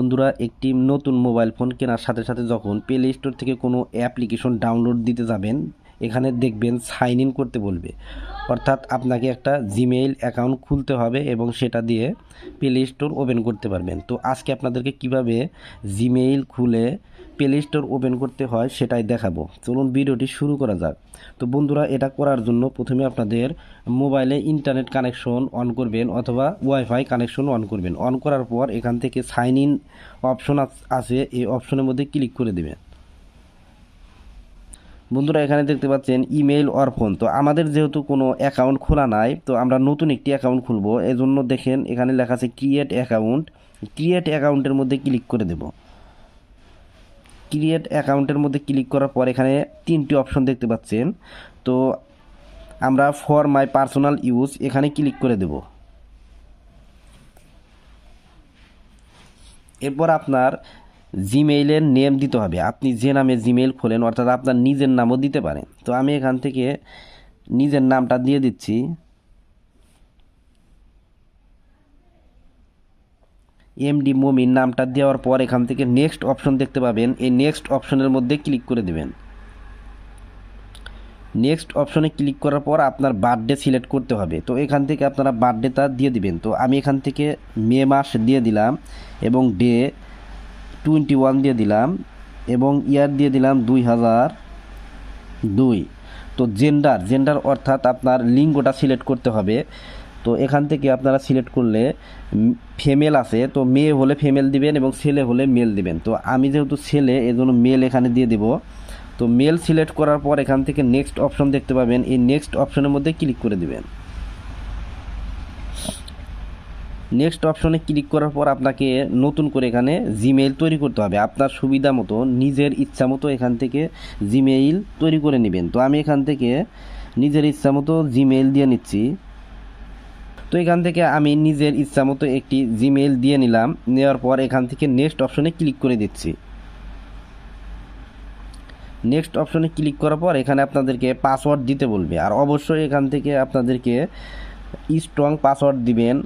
বন্ধুরা, একটি নতুন মোবাইল ফোন কেনার সাথে সাথে যখন প্লে স্টোর থেকে কোনো অ্যাপ্লিকেশন ডাউনলোড দিতে যাবেন, এখানে দেখবেন সাইন ইন করতে বলবে। অর্থাৎ আপনাকে একটা জিমেইল অ্যাকাউন্ট খুলতে হবে এবং সেটা দিয়ে প্লে স্টোর ওপেন করতে পারবেন। তো আজকে আপনাদেরকে কীভাবে জিমেইল খুলে প্লে স্টোর ওপেন করতে হয়, সেটাই দেখাবো। চলুন ভিডিওটি শুরু করা যাক। তো বন্ধুরা, এটা করার জন্য প্রথমে আপনাদের মোবাইলে ইন্টারনেট কানেকশন অন করবেন অথবা ওয়াইফাই কানেকশন অন করবেন। অন করার পর এখান থেকে সাইন ইন অপশন আছে, এই অপশনের মধ্যে ক্লিক করে দেবেন। বন্ধুরা, এখানে দেখতে পাচ্ছেন ইমেল অর ফোন তো আমাদের যেহেতু কোনো অ্যাকাউন্ট খোলা নাই, তো আমরা নতুন একটি অ্যাকাউন্ট খুলবো। এজন্য দেখেন এখানে লেখা আছে ক্রিয়েট অ্যাকাউন্ট ক্রিয়েট অ্যাকাউন্টের মধ্যে ক্লিক করে দেব। ক্রিয়েট অ্যাকাউন্টের মধ্যে ক্লিক করার পর এখানে তিনটি অপশন দেখতে পাচ্ছেন। তো আমরা ফর মাই পার্সোনাল ইউজ এখানে ক্লিক করে দেব। এরপর আপনার জিমেইলের নেম দিতে হবে। আপনি যে নামে জিমেইল খোলেন, অর্থাৎ আপনার নিজের নামও দিতে পারেন। তো আমি এখান থেকে নিজের নামটা দিয়ে দিচ্ছি। এমডি মমিন নামটা দেওয়ার পর এখান থেকে নেক্সট অপশন দেখতে পাবেন। এই নেক্সট অপশনের মধ্যে ক্লিক করে দেবেন। নেক্সট অপশনে ক্লিক করার পর আপনার বার্থডে সিলেক্ট করতে হবে। তো এখান থেকে আপনারা বার্থডেটা দিয়ে দিবেন। তো আমি এখান থেকে মে মাস দিয়ে দিলাম এবং ডে টোয়েন্টি ওয়ান দিয়ে দিলাম এবং ইয়ার দিয়ে দিলাম দুই হাজার দুই। তো জেন্ডার জেন্ডার অর্থাৎ আপনার লিঙ্গটা সিলেক্ট করতে হবে। তো এখান থেকে আপনারা সিলেক্ট করলে ফিমেল আছে, তো মেয়ে হলে ফিমেল দিবেন এবং ছেলে হলে মেল দিবেন। তো আমি যেহেতু ছেলে, এজন্য মেল এখানে দিয়ে দেব। তো মেল সিলেক্ট করার পর এখান থেকে নেক্সট অপশন দেখতে পাবেন। এই নেক্সট অপশনের মধ্যে ক্লিক করে দিবেন। নেক্সট অপশনে ক্লিক করার পর আপনাকে নতুন করে এখানে জিমেইল তৈরি করতে হবে। আপনার সুবিধা মতো, নিজের ইচ্ছা মতো এখান থেকে জিমেইল তৈরি করে নেবেন। তো আমি এখান থেকে নিজের ইচ্ছা মতো জিমেইল দিয়ে নিচ্ছি। তো এখান থেকে আমি নিজের ইচ্ছা মতো একটি জিমেইল দিয়ে নিলাম। নেওয়ার পর এখান থেকে নেক্সট অপশনে ক্লিক করে দিচ্ছি। নেক্সট অপশনে ক্লিক করার পর এখানে আপনাদেরকে পাসওয়ার্ড দিতে বলবে। আর অবশ্যই এখান থেকে আপনাদেরকে স্ট্রং পাসওয়ার্ড দিবেন।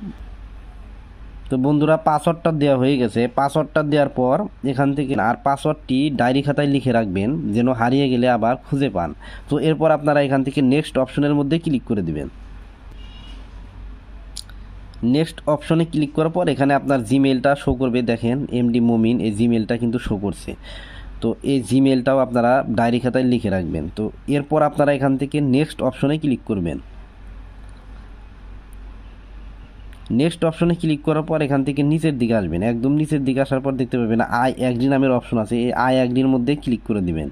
তো বন্ধুরা পাসওয়ার্ডটা দেওয়া হয়ে গেছে। পাসওয়ার্ডটা দেওয়ার পর এখান থেকে আর পাসওয়ার্ডটি ডায়েরি খাতায় লিখে রাখবেন, যেন হারিয়ে গেলে আবার খুঁজে পান। তো এরপর আপনারা এখান থেকে নেক্সট অপশনের মধ্যে ক্লিক করে দিবেন। নেক্সট অপশনে ক্লিক করার পর এখানে আপনার জিমেলটা শো করবে। দেখেন এমডি মমিন এই জিমেলটা কিন্তু শো করছে। তো এই জিমেলটাও আপনারা ডায়েরি খাতায় লিখে রাখবেন। তো এরপর আপনারা এখান থেকে নেক্সট অপশনে ক্লিক করবেন। নেক্সট অপশনে ক্লিক করার পর এখান থেকে নিচের দিকে আসবেন। একদম নিচের দিকে আসার পর দেখতে পাবেন আই একডি নামের অপশন আছে। এই আই একডির মধ্যে ক্লিক করে দিবেন।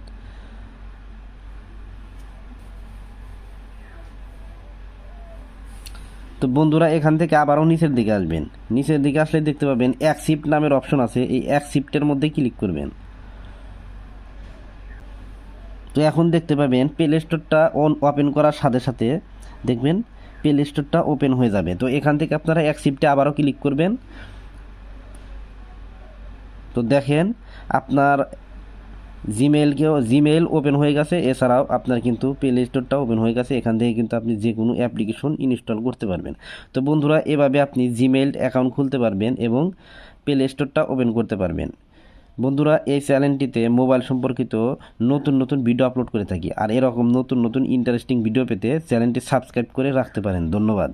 তো বন্ধুরা, এখান থেকে আবারও নিচের দিকে আসবেন। নিচের দিকে আসলে দেখতে পাবেন অ্যাকসিপ্ট নামের অপশন আছে। এই এক শিফটের মধ্যে ক্লিক করবেন। তো এখন দেখতে পাবেন প্লে স্টোরটা অন ওপেন করার সাথে সাথে দেখবেন প্লে স্টোরটা ওপেন হয়ে যাবে। তো এখান থেকে আপনারা অ্যাকসিপ্টে আবারও ক্লিক করবেন। তো দেখেন, আপনার জিমেলকেও জিমেল ওপেন হয়ে গেছে। এছাড়াও আপনার কিন্তু প্লে স্টোরটা ওপেন হয়ে গেছে। এখান থেকে কিন্তু আপনি যে কোনো অ্যাপ্লিকেশন ইনস্টল করতে পারবেন। তো বন্ধুরা, এভাবে আপনি জিমেল অ্যাকাউন্ট খুলতে পারবেন এবং প্লে স্টোরটা ওপেন করতে পারবেন। বন্ধুরা, এই চ্যানেলটিতে মোবাইল সম্পর্কিত নতুন নতুন ভিডিও আপলোড করে থাকি। আর এরকম নতুন নতুন ইন্টারেস্টিং ভিডিও পেতে চ্যানেলটি সাবস্ক্রাইব করে রাখতে পারেন। ধন্যবাদ।